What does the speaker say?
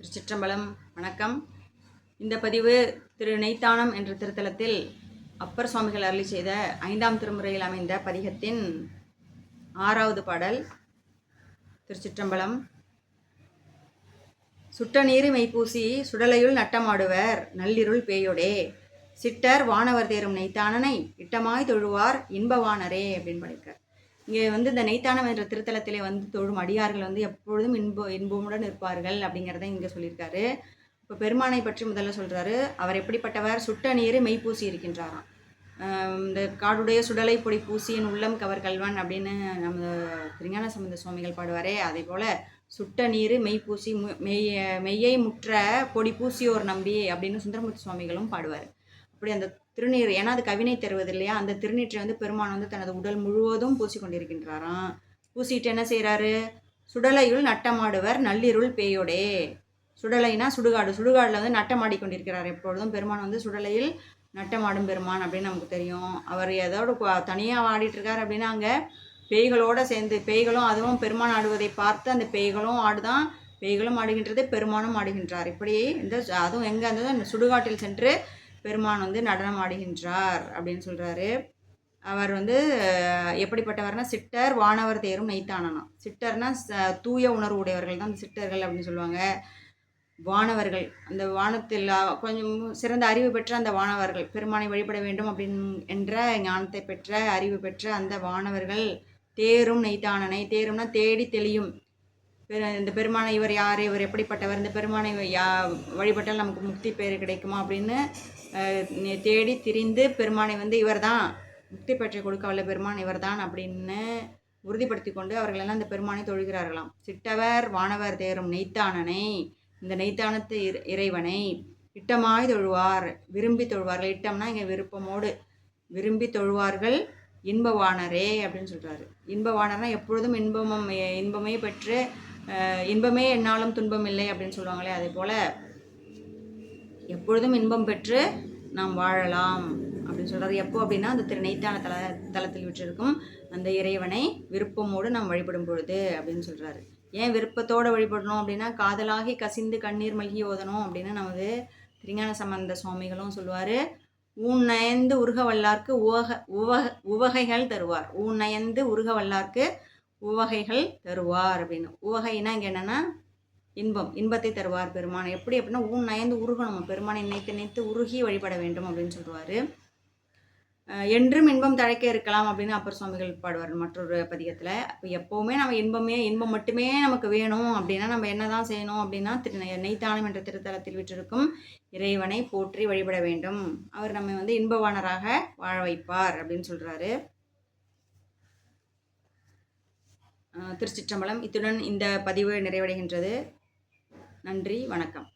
திருச்சிற்றம்பலம். வணக்கம். இந்த பதிவு திரு. நெய்த்தானம் என்ற திருத்தலத்தில் அப்பர் சுவாமிகள் அருளி செய்த ஐந்தாம் திருமுறையில் அமைந்த பதிகத்தின் ஆறாவது பாடல் திருச்சிற்றம்பலம். சுட்ட நீர் மெய்ப்பூசி சுடலையுள் நட்டமாடுவர் நள்ளிருள் பேயோடே. சிட்டர் வானவர் தேரும் நெய்த்தானனை இட்டமாய் தொழுவார் இன்பவானரே அப்படின்னு படிக்கிறார் இங்கே வந்து இந்த நெய்த்தானம் என்ற திருத்தலத்திலே வந்து தொழும் அடியார்கள் வந்து எப்பொழுதும் இன்ப இன்பமுடன் இருப்பார்கள் அப்படிங்கிறத இங்கே சொல்லியிருக்காரு. இப்போ பெருமானை பற்றி முதல்ல சொல்கிறாரு அவர் எப்படிப்பட்டவர்? சுட்ட நீர் மெய்ப்பூசி இருக்கின்றாராம். இந்த காடுடைய சுடலை பொடி பூசியின் உள்ளம் கவர் கல்வன் அப்படின்னு நம்ம திருஞான சம்பந்த சுவாமிகள் பாடுவாரே. அதே போல் சுட்ட நீர் மெய்ப்பூசி மு- மெய் மெய்யை முற்ற பொடி பூசியோர் நம்பி அப்படின்னு சுந்தரமூர்த்தி சுவாமிகளும் பாடுவார். அப்படி அந்த திருநீர் ஏன்னா அது கவினை தருவது இல்லையா? அந்த திருநீற்றை வந்து பெருமான் வந்து தனது உடல் முழுவதும் பூசி கொண்டிருக்கின்றாராம் பூசிட்டு என்ன செய்கிறாரு சுடலையுள் நட்டமாடுவர் நள்ளிருள் பேயோடே. சுடலைனா சுடுகாடு. சுடுகாடில் வந்து நட்டமாடி கொண்டிருக்கிறார் எப்பொழுதும். பெருமான் வந்து சுடலையில் நட்டமாடும் பெருமான் அப்படின்னு நமக்கு தெரியும். அவர் ஏதோட தனியாக ஆடிட்டுருக்கார் அப்படின்னா அங்கே பேய்களோடு சேர்ந்து பேய்களும் அதுவும் பெருமான் ஆடுவதை பார்த்து அந்த பேய்களும் ஆடுதான் பேய்களும் ஆடுகின்றது பெருமானும் ஆடுகின்றார். இப்படி இந்த அதுவும் எங்கே இருந்ததோ அந்த சுடுகாட்டில் சென்று பெருமான் வந்து நடனம் ஆடுகின்றார் அப்படின்னு சொல்கிறாரு அவர் வந்து எப்படிப்பட்டவர்னா சிட்டர் வானவர் தேரும் நெய்த்தானனா. சிட்டர்னா தூய உணர்வு உடையவர்கள் தான் சிட்டர்கள் அப்படின்னு சொல்லுவாங்க. வானவர்கள் அந்த வானத்தில் கொஞ்சம் சிறந்த அறிவு பெற்ற அந்த வானவர்கள் பெருமானை வழிபட வேண்டும் அப்படின்னு என்ற ஞானத்தை பெற்ற அறிவு பெற்ற அந்த வானவர்கள் தேரும் நெய்த்தானனை. தேரும்னா தேடி தெளியும். இந்த பெருமானை இவர் யார் இவர் எப்படிப்பட்டவர் இந்த பெருமானை யா வழிபட்டால் நமக்கு முக்தி பேர் கிடைக்குமா அப்படின்னு தேடி திரிந்து பெருமானை வந்து இவர்தான் முக்தி பெற்றை கொடுக்க வல்ல பெருமான் இவர்தான் அப்படின்னு உறுதிப்படுத்தி கொண்டு அவர்களெல்லாம் இந்த பெருமானை தொழுகிறார்களாம். சிட்டவர் வானவர் தேரும் நெய்த்தானனை இந்த நெய்த்தானத்து இற- இறைவனை இட்டமாய் தொழுவார். விரும்பி தொழுவார்கள். இட்டம்னா இங்கே விருப்பமோடு விரும்பி தொழுவார்கள். இன்பவானரே அப்படின்னு சொல்கிறாரு இன்பவானர்னா எப்பொழுதும் இன்பமும் இன்பமே பெற்று இன்பமே என்னாலும் துன்பம் இல்லை அப்படின்னு சொல்லுவாங்களே அதே போல் எப்பொழுதும் இன்பம் பெற்று நாம் வாழலாம் அப்படின்னு சொல்கிறது எப்போ அப்படின்னா அந்த திருநெய்த்தான தல தளத்தில் விற்றிருக்கும் அந்த இறைவனை விருப்பமோடு நாம் வழிபடும் பொழுது அப்படின்னு சொல்கிறாரு ஏன் விருப்பத்தோடு வழிபடணும் அப்படின்னா காதலாகி கசிந்து கண்ணீர் மல்கி ஓதணும் அப்படின்னு நமது திருஞான சம்பந்த சுவாமிகளும் சொல்லுவார். ஊன் நயந்து உருக வல்லார்க்கு உவக உவக உவகைகள் தருவார். ஊன் நயந்து உருக வல்லார்க்கு உவகைகள் தருவார் அப்படின்னு. உவகைனா இங்கே என்னென்னா இன்பம் இன்பத்தை தருவார் பெருமான். எப்படி அப்படின்னா ஊன் நயந்து உருகணும். பெருமானை நினைத்து நினைத்து உருகி வழிபட வேண்டும் அப்படின்னு சொல்லுவார் என்றும் இன்பம் தழைக்க இருக்கலாம் அப்படின்னு அப்பர் சுவாமிகள் பாடுவார் மற்றொரு பதிகத்தில். இப்போ எப்போவுமே நம்ம இன்பமே இன்பம் மட்டுமே நமக்கு வேணும் அப்படின்னா நம்ம என்ன தான் செய்யணும் அப்படின்னா திரு நெய்த்தானம் என்ற திருத்தலத்தில் விற்றிருக்கும் இறைவனை போற்றி வழிபட வேண்டும். அவர் நம்மை வந்து இன்பவானராக வாழ வைப்பார் அப்படின்னு சொல்கிறாரு திருச்சிற்றம்பலம். இத்துடன் இந்த பதிவு நிறைவடைகின்றது. நன்றி வணக்கம்.